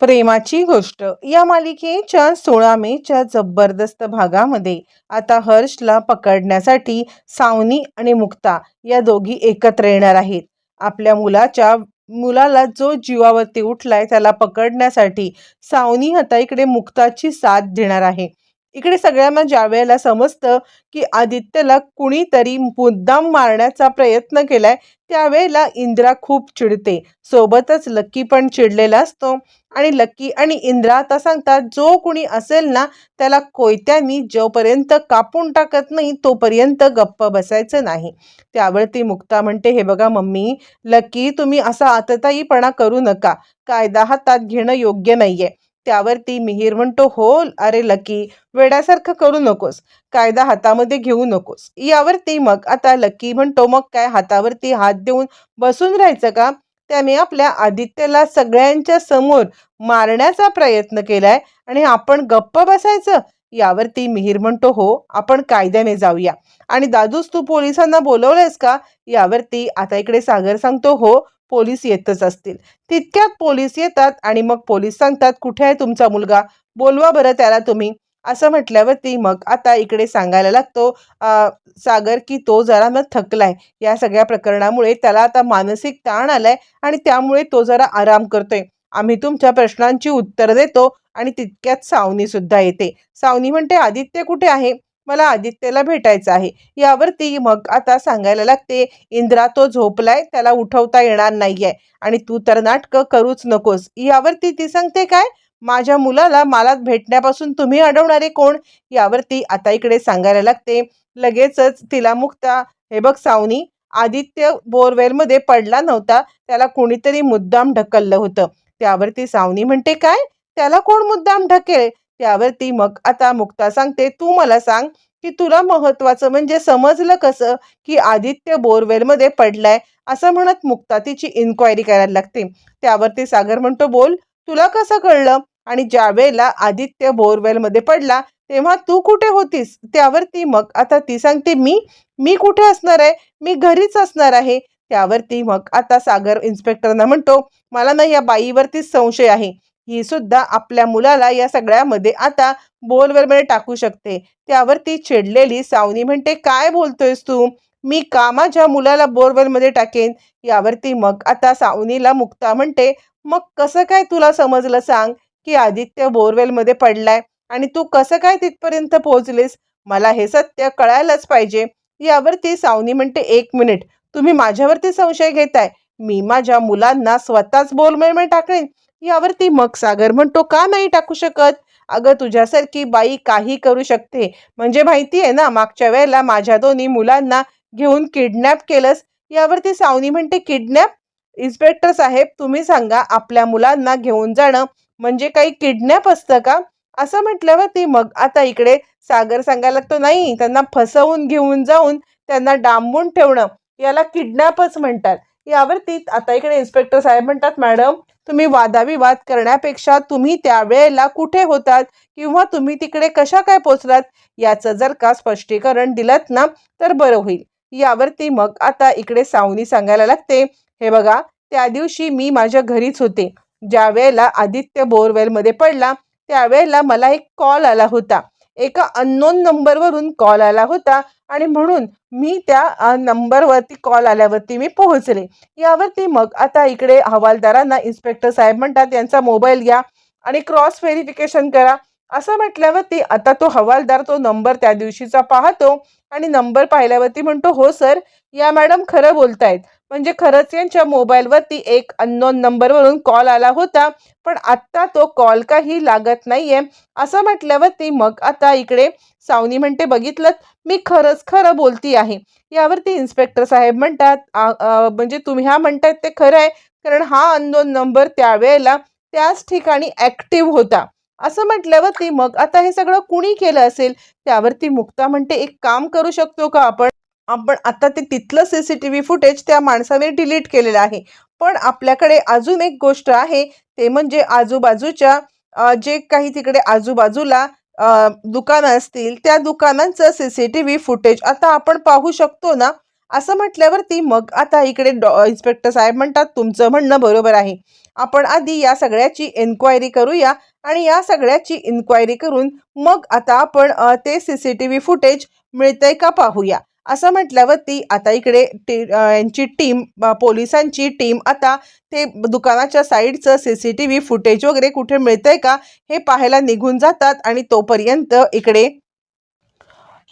प्रेमाची गोष्ट. या मालिकेच्या सोळा मेच्या जबरदस्त भागामध्ये आता हर्षला पकडण्यासाठी सावनी आणि मुक्ता या दोघी एकत्र येणार आहेत. आपल्या मुलाच्या मुलाला जो जीवावरती उठलाय त्याला पकडण्यासाठी सावनी आता इकडे मुक्ताची साथ देणार आहे. इकडे सगळ्यांना ज्या वेळेला समजतं की आदित्यला कुणीतरी मुद्दाम मारण्याचा प्रयत्न केलाय त्यावेळेला इंद्रा खूप चिडते. सोबतच लक्की पण चिडलेला असतो. आणि लक्की आणि इंद्रा आता सांगतात जो कुणी असेल ना त्याला कोयत्यांनी जोपर्यंत कापून टाकत नाही तोपर्यंत गप्प बसायचं नाही. त्यावरती मुक्ता म्हणते हे बघा मम्मी लक्की तुम्ही असा आतताईपणा करू नका. कायदा हातात घेणं योग्य नाहीये. त्यावरती मिहीर म्हणतो हो अरे लकी वेड्यासारखं करू नकोस कायदा हातामध्ये घेऊ नकोस. यावरती मग आता लकी म्हणतो मग काय हातावरती हात देऊन बसून राहायचं का? त्याने आपल्या आदित्यला सगळ्यांच्या समोर मारण्याचा प्रयत्न केलाय आणि आपण गप्प बसायचं? यावरती मिहीर म्हणतो हो आपण कायद्याने जाऊया. आणि दादूस तू पोलिसांना बोलवलंयस का? यावरती आता इकडे सागर सांगतो हो पोलीस येतच असतील. तितक्यात पोलीस येतात आणि मग पोलीस सांगतात कुठे आहे तुमचा मुलगा? बोलवा बरं त्याला तुम्ही. असं म्हटल्यावरती मग आता इकडे सांगायला लागतो सागर की तो जरा न थकलाय. या सगळ्या प्रकरणामुळे त्याला आता मानसिक ताण आलाय आणि त्यामुळे तो जरा आराम करतोय. आम्ही तुमच्या प्रश्नांची उत्तर देतो आणि तितक्यात सावनी सुद्धा येते. सावनी म्हणते आदित्य कुठे आहे? मला आदित्यला भेटायचं आहे. यावरती मग आता सांगायला लागते इंद्रा तो झोपलाय त्याला उठवता येणार नाहीये. आणि तू तर नाटकं करूच नकोस. यावरती ती सांगते काय? माझ्या मुलाला मला भेटण्यापासून तुम्ही अडवणारे कोण? यावरती आता इकडे सांगायला लागते. लगेचच तिला मुक्ता हे बघ सावनी आदित्य बोरवेलमध्ये पडला नव्हता. त्याला कोणीतरी मुद्दाम ढकललं होतं. त्यावरती सावनी म्हणते काय? त्याला कोण मुद्दाम ढकेल? त्यावरती मग आता मुक्ता सांगते तू मला सांग की तुला महत्वाचं म्हणजे समजलं कसं की आदित्य बोरवेलमध्ये पडलाय? असं म्हणत मुक्ता तिची इन्क्वायरी करायला लागते. त्यावरती सागर म्हणतो बोल तुला कसं कळलं? आणि ज्या वेळेला आदित्य बोरवेलमध्ये पडला तेव्हा तू कुठे होतीस? त्यावरती मग आता ती सांगते मी? मी कुठे असणार आहे? मी घरीच असणार आहे. त्यावरती मग आता सागर इन्स्पेक्टरना म्हणतो मला ना या बाईवरतीच संशय आहे. ही सुद्धा आपल्या मुलाला या सगळ्यामध्ये आता बोलवेलमध्ये टाकू शकते. त्यावरती चिडलेली सावनी म्हणते काय बोलतोयस तू? मी का माझ्या मुलाला बोरवेलमध्ये टाकेन? यावरती मग आता सावनीला मुक्ता म्हणते मग कसं काय तुला समजलं सांग की आदित्य बोरवेलमध्ये पडलाय आणि तू कसं काय तिथपर्यंत पोहोचलीस? मला हे सत्य कळायलाच पाहिजे. यावरती सावनी म्हणते एक मिनिट तुम्ही माझ्यावरती संशय घेताय. मी माझ्या मुलांना स्वतःच बोरवेलमध्ये टाकेन. यावरती मग सागर म्हणतो का नाही टाकू शकत? अगं तुझ्यासारखी बाई काही करू शकते. म्हणजे माहिती आहे ना मागच्या वेळेला माझ्या दोन्ही मुलांना घेऊन किडनॅप केलंस. यावरती सावनी म्हणते किडनॅप? इन्स्पेक्टर साहेब तुम्ही सांगा आपल्या मुलांना घेऊन जाणं म्हणजे काही किडनॅप असतं का? असं म्हटल्यावरती मग आता इकडे सागर सांगायला लागतो नाही त्यांना फसवून घेऊन जाऊन त्यांना डांबून ठेवणं याला किडनॅपच म्हणतात. यावरती आता इकडे इन्स्पेक्टर साहेब म्हणतात मॅडम तुम्ही वादाविवाद करण्यापेक्षा तुम्ही त्या वेळेला कुठे होतात किंवा तुम्ही तिकडे कशा काय पोचलात याचं जर का स्पष्टीकरण दिलं ना तर बरं होईल. यावरती मग आता इकडे सावनी सांगायला लागते. हे बघा त्या दिवशी मी माझ्या घरीच होते. ज्या वेळेला आदित्य बोरवेलमध्ये पडला त्यावेळेला मला एक कॉल आला होता. एका अननोन नंबरवरून कॉल आला होता. आणि म्हणून मी त्या नंबरवरती कॉल आल्यावरती मी पोहोचले. यावरती मग आता इकडे हवालदारांना इन्स्पेक्टर साहेब म्हणतात यांचा मोबाईल घ्या आणि क्रॉस व्हेरिफिकेशन करा. असं म्हटल्यावरती आता तो हवालदार तो नंबर त्या दिवशीचा पाहतो आणि नंबर पाहिल्यावरती म्हणतो हो सर या मॅडम खरं बोलतायत. म्हणजे खरंच यांच्या मोबाईलवरती एक अननोन नंबरवरून कॉल आला होता पण आत्ता तो कॉल काही लागत नाहीये. असं म्हटल्यावरती मग आता इकडे सावनी म्हणते बघितलं मी खरंच खरं बोलती आहे. यावरती इन्स्पेक्टर साहेब म्हणतात म्हणजे तुम्ही हा म्हणतायत ते खरं आहे कारण हा अननोन नंबर त्यावेळेला त्याच ठिकाणी ॲक्टिव्ह होता. असं म्हटल्यावरती मग आता हे सगळं कुणी केलं असेल? त्यावरती मुक्ता म्हणते एक काम करू शकतो का आपण? आपण आता ते तिथलं C C T V footage त्या माणसाने डिलीट केलेलं आहे. पण आपल्याकडे अजून एक गोष्ट आहे ते म्हणजे आजूबाजूच्या जे काही तिकडे आजूबाजूला दुकानं असतील त्या दुकानांचं C C T V footage आता आपण पाहू शकतो ना? असं म्हटल्यावरती मग आता इकडे डॉ इन्स्पेक्टर साहेब म्हणतात तुमचं म्हणणं बरोबर आहे. आपण आधी या सगळ्याची एन्क्वायरी करूया आणि या सगळ्याची इन्क्वायरी करून मग आता आपण ते C C T V footage मिळतंय का पाहूया. असं म्हटल्यावरती आता इकडे टी यांची टीम पोलिसांची टीम आता ते दुकानाच्या साईडचं C C T V footage वगैरे कुठे मिळतंय का हे पाहायला निघून जातात आणि तोपर्यंत इकडे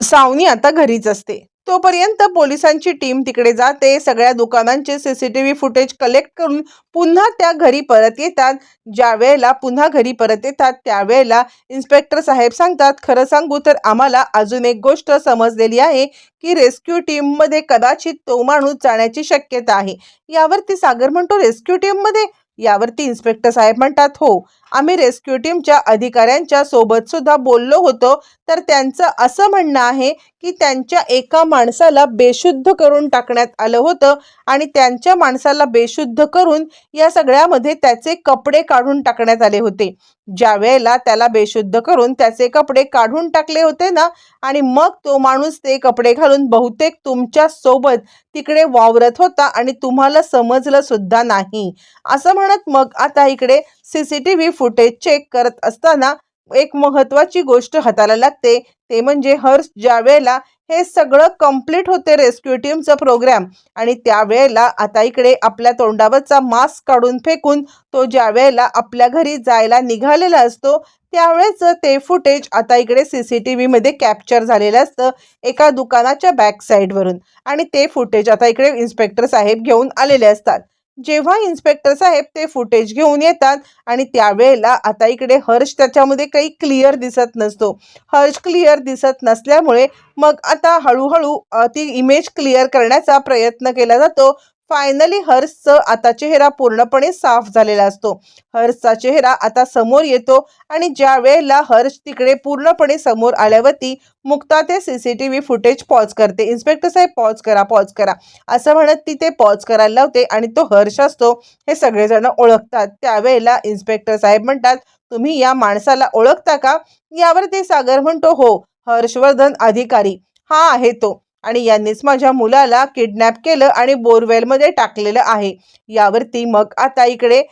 सावनी आता घरीच असते. तोपर्यंत पोलिसांची टीम तिकडे जाते सगळ्या दुकानांचे सीसीटीव्ही फुटेज कलेक्ट करून पुन्हा त्या घरी परत येतात. ज्या वेळेला पुन्हा घरी परत येतात त्यावेळेला इन्स्पेक्टर साहेब सांगतात खरं सांगू तर आम्हाला अजून एक गोष्ट समजलेली आहे की रेस्क्यू टीममध्ये कदाचित तो माणूस जाण्याची शक्यता आहे. यावरती सागर म्हणतो रेस्क्यू टीममध्ये यावरती इन्स्पेक्टर साहेब म्हणतात हो आम्ही रेस्क्यू टीमच्या अधिकाऱ्यांच्या सोबत सुद्धा बोललो होतो तर त्यांचं असं म्हणणं आहे की त्यांच्या एका माणसाला बेशुद्ध करून टाकण्यात आलं होतं आणि त्यांच्या माणसाला बेशुद्ध करून या सगळ्यामध्ये त्याचे कपडे काढून टाकण्यात आले होते. ज्या वेळेला त्याला बेशुद्ध करून त्याचे कपडे काढून टाकले होते ना आणि मग तो माणूस ते कपडे घालून बहुतेक तुमच्यासोबत तिकडे वावरत होता आणि तुम्हाला समजलं सुद्धा नाही. असं म्हणत मग आता इकडे C C T V footage check करत असताना एक महत्वाची गोष्ट हाताला लागते ते म्हणजे हर्ष ज्या वेळेला हे सगळं कंप्लीट होते रेस्क्यू टीमचं प्रोग्राम आणि त्यावेळेला आता इकडे आपल्या तोंडावरचा मास्क काढून फेकून तो ज्या वेळेला आपल्या घरी जायला निघालेला असतो त्यावेळेच ते फुटेज आता इकडे सी सी टी व्हीमध्ये कॅप्चर झालेलं असतं एका दुकानाच्या बॅक साईडवरून आणि ते फुटेज आता इकडे इन्स्पेक्टर साहेब घेऊन आलेले असतात. जेव्हा इन्स्पेक्टर साहेब ते फुटेज घेऊन येतात आणि त्यावेळेला आता इकडे हर्ष त्याच्यामध्ये काही क्लिअर दिसत नसतो. हर्ष क्लिअर दिसत नसल्यामुळे मग आता हळूहळू ती इमेज क्लिअर करण्याचा प्रयत्न केला जातो. फायनली हर्षचं आता चेहरा पूर्णपणे साफ झालेला असतो. हर्षचा चेहरा आता समोर येतो आणि ज्या वेळेला हर्ष तिकडे पूर्णपणे समोर आल्यावरती मुक्ता ते C C T V footage pause करते. इन्स्पेक्टर साहेब पॉज करा पॉज करा. असं म्हणत ती ते पॉज करायला लावते आणि तो हर्ष असतो हे सगळेजण ओळखतात. त्यावेळेला इन्स्पेक्टर साहेब म्हणतात तुम्ही या माणसाला ओळखता का? यावर ते सागर म्हणतो हो हर्षवर्धन अधिकारी. हा आहे तो. आणि यांनीच माझ्या मुलाला किडनॅप केलं आणि बोरवेलमध्ये टाकलेलं आहे. यावरती मग आता इकडे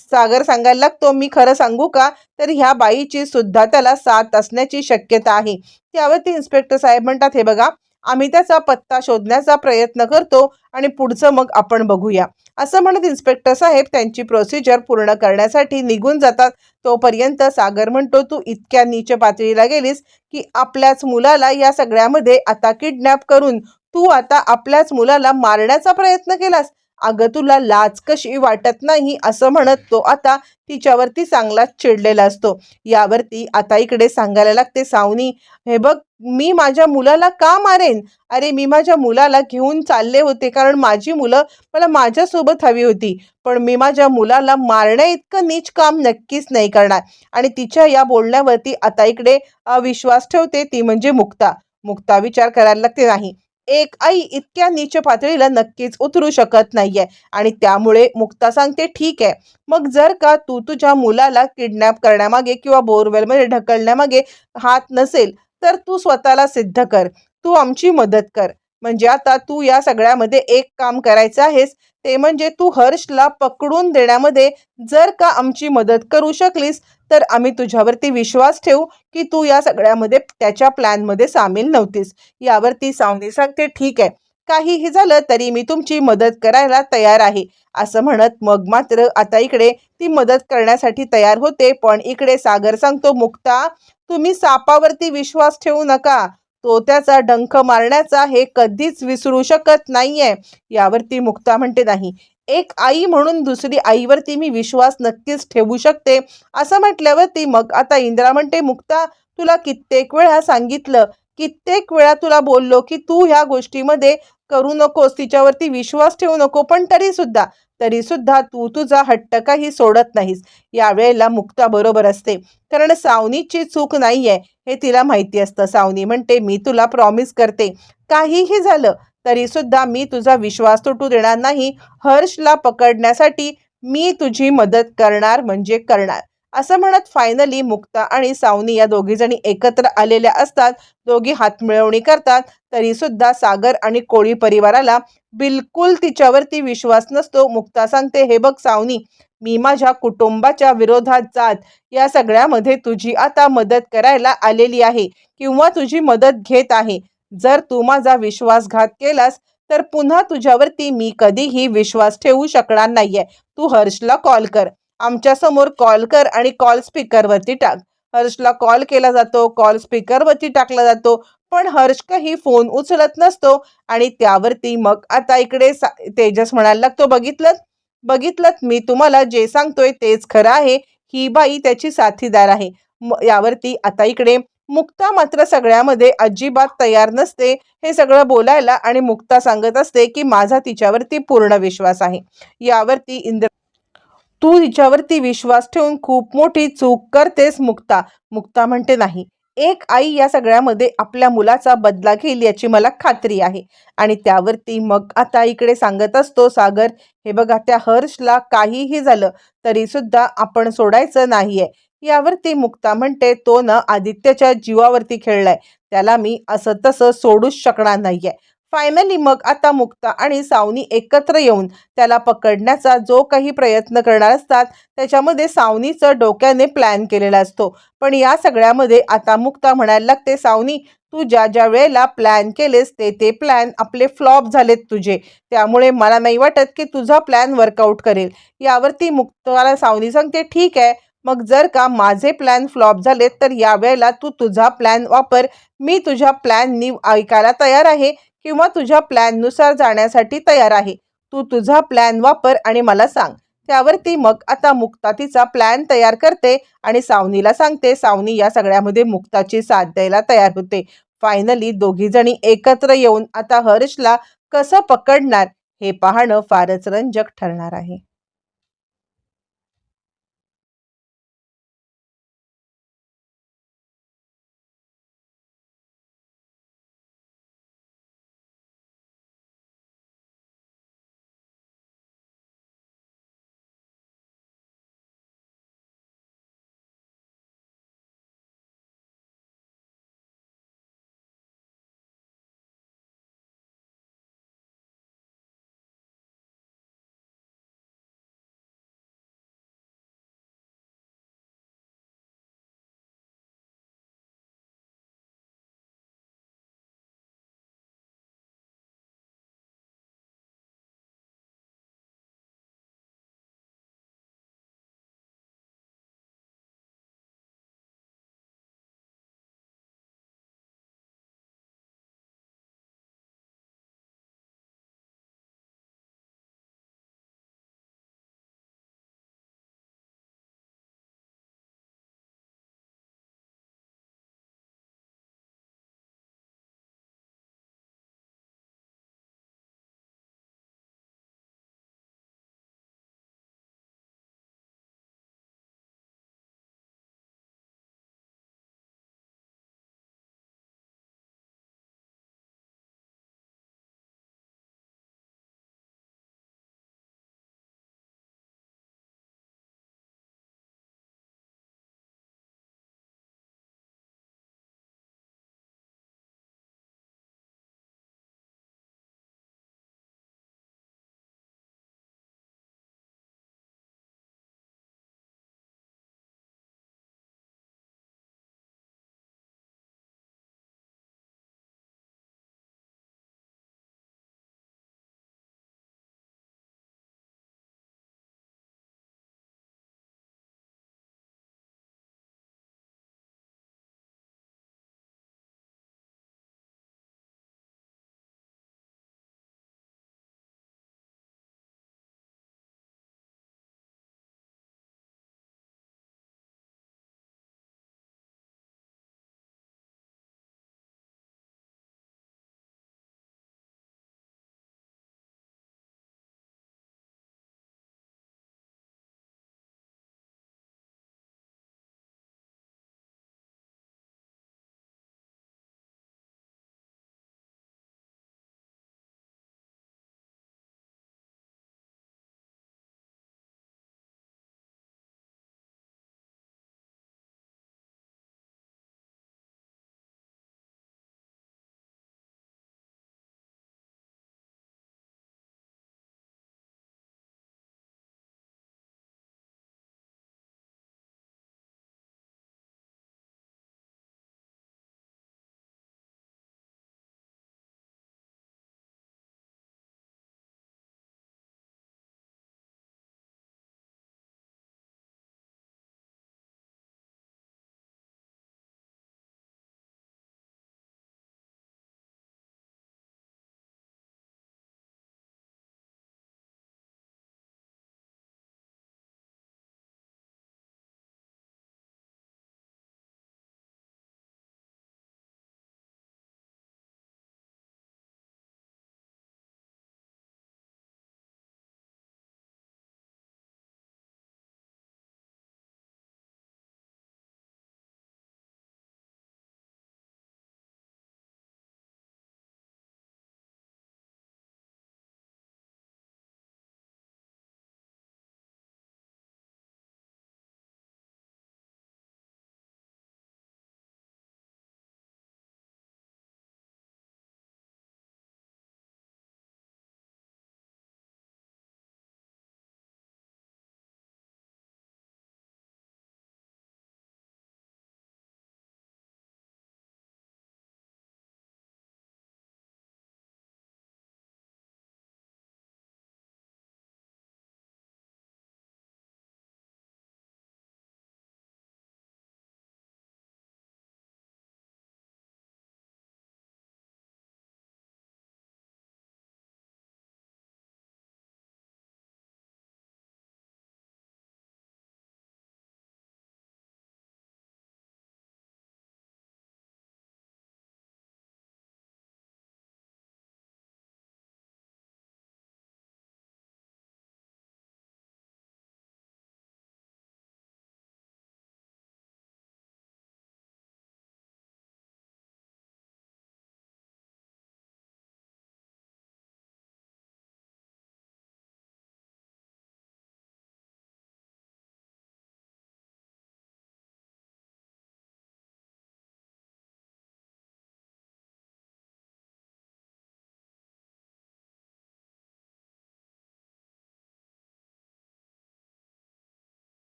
सागर सांगायला लागतो मी खरं सांगू का? तर ह्या बाईची सुद्धा त्याला साथ असण्याची शक्यता आहे. त्यावरती इन्स्पेक्टर साहेब म्हणतात हे बघा आम्ही त्याचा पत्ता शोधण्याचा प्रयत्न करतो आणि पुढचं मग आपण बघूया. असं म्हणत इन्स्पेक्टर साहेब त्यांची प्रोसिजर पूर्ण करण्यासाठी निघून जातात. तोपर्यंत सागर म्हणतो तू इतक्या नीच पातळीला गेलीस की आपल्याच मुलाला या सगळ्यामध्ये आता किडनॅप करून तू आता आपल्याच मुलाला मारण्याचा प्रयत्न केलास. अगं तुला लाच कशी वाटत नाही? असं म्हणत तो आता तिच्यावरती चांगलाच चिडलेला असतो. यावरती आता इकडे सांगायला लागते सावनी हे बघ मी माझ्या मुलाला का मारेन? अरे मी माझ्या मुलाला घेऊन चालले होते कारण माझी मुलं मला माझ्यासोबत हवी होती. पण मी माझ्या मुलाला मारण्या इतकं नीच काम नक्कीच नाही करणार. आणि तिच्या या बोलण्यावरती आता इकडे विश्वास ठेवते ती म्हणजे मुक्ता. मुक्ता विचार करायला लागते नाही एक आई इतक्या नीच पातळीला नक्कीच उतरू शकत नाहीये. आणि त्यामुळे मुक्ता सांगते ठीक आहे. मग जर का तू तुझ्या मुलाला किडनॅप करण्यामागे किंवा बोरवेलमध्ये ढकलण्यामागे हात नसेल तर तू स्वतःला सिद्ध कर. तू आमची मदत कर. म्हणजे आता तू या सगळ्यामध्ये एक काम करायचं आहेस ते म्हणजे तू हर्षला पकडून देण्यामध्ये जर का आमची मदत करू शकलीस तर आम्ही तुझ्यावरती विश्वास ठेवू की तू या सगळ्यामध्ये त्याच्या प्लॅनमध्ये सामील नव्हतीस. यावरती सावनी सांगते ठीक आहे. काहीही झालं तरी मी तुमची मदत करायला तयार आहे. असं म्हणत मग मात्र आता इकडे ती मदत करण्यासाठी तयार होते पण इकडे सागर सांगतो मुक्ता तुम्ही सापावरती विश्वास ठेवू नका. तो त्याचा डंख मारण्याचा हे कधीच विसरू शकत नाहीये. यावरती मुक्ता म्हणते नाही एक आई म्हणून दुसरी आईवरती मी विश्वास नक्कीच ठेवू शकते. असं म्हटल्यावरती मग आता इंदिरा म्हणते मुक्ता तुला कित्येक वेळा सांगितलं कित्येक वेळा तुला बोललो की तू ह्या गोष्टीमध्ये करू नकोस तिच्यावरती विश्वास ठेवू नको पण तरी सुद्धा तरी सुद्धा तू तुझा हट्ट काही सोडत नाहीस. यावेळेला मुक्ता बरोबर असते. कारण सावनीची चूक नाहीये. हे तिला माहिती असतं. सावनी म्हणते मी तुला प्रॉमिस करते. काहीही झालं तरी सुद्धा मी तुझा विश्वास तुटू देणार नाही. हर्षला पकडण्यासाठी मी तुझी मदत करणार म्हणजे करणार. असं म्हणत फायनली मुक्ता आणि सावनी या दोघीजणी एकत्र आलेल्या असतात. दोघी हातमिळवणी करतात. तरी सुद्धा सागर आणि कोळी परिवाराला बिलकुल तिच्यावरती विश्वास नसतो. मुक्ता सांगते हे बघ सावनी मी माझ्या कुटुंबाच्या विरोधात जात या सगळ्यामध्ये तुझी आता मदत करायला आलेली आहे किंवा तुझी मदत घेत आहे. जर तू माझा विश्वासघात केलास तर पुन्हा तुझ्यावरती मी कधीही विश्वास ठेवू शकणार नाहीये. तू हर्षला कॉल कर. आमच्यासमोर कॉल कर आणि कॉल स्पीकरवरती टाक. हर्षला कॉल केला जातो कॉल स्पीकरवरती टाकला जातो पण हर्ष काही फोन उचलत नसतो आणि त्यावरती मग आता इकडे सा- तेजस म्हणायला लागतो बघितलं? बघितलं मी. तुम्हाला जे सांगतोय तेच खरं आहे. ही बाई त्याची साथीदार आहे. यावरती आता इकडे मुक्ता मात्र सगळ्यामध्ये अजिबात तयार नसते. हे सगळं बोलायला आणि मुक्ता सांगत असते की माझा तिच्यावरती पूर्ण विश्वास आहे. यावरती इंद्र तू तिच्यावरती विश्वास ठेवून खूप मोठी चूक करतेस मुक्ता. मुक्ता म्हणते नाही. एक आई या सगळ्यामध्ये आपल्या मुलाचा बदला घेईल याची मला खात्री आहे. आणि त्यावरती मग आता इकडे सांगत असतो सागर हे बघा त्या हर्षला काहीही झालं तरी सुद्धा आपण सोडायचं नाहीये. यावरती मुक्ता म्हणते तो ना आदित्यच्या जीवावरती खेळलाय. त्याला मी असं तसं सोडूच शकणार नाहीये. फायनली मग आता मुक्ता आणि सावनी एकत्र येऊन त्याला पकडण्याचा जो काही प्रयत्न करणार असतात त्याच्यामध्ये सावनीचं डोक्याने प्लॅन केलेला असतो. पण या सगळ्यामध्ये आता मुक्ता म्हणायला लागते सावनी तू ज्या ज्या वेळेला प्लॅन केलेस ते ते प्लॅन आपले फ्लॉप झालेत तुझे. त्यामुळे मला नाही वाटत की तुझा प्लॅन वर्कआउट करेल. यावरती मुक्ताला सावनी सांगते ठीक आहे मग जर का माझे प्लॅन फ्लॉप झालेत तर यावेळेला तू तुझा प्लॅन वापर. मी तुझ्या प्लॅननी ऐकायला तयार आहे. किंवा तुझ्या प्लॅननुसार जाण्यासाठी तयार आहे. तू तुझा प्लॅन वापर आणि मला सांग. त्यावरती मग आता मुक्ता तिचा प्लॅन तयार करते आणि सावनीला सांगते सावनी या सगळ्यामध्ये मुक्ताची साथ द्यायला तयार होते. फायनली दोघी जणी एकत्र येऊन आता हर्षला कसं पकडणार हे पाहणं फारच रंजक ठरणार आहे.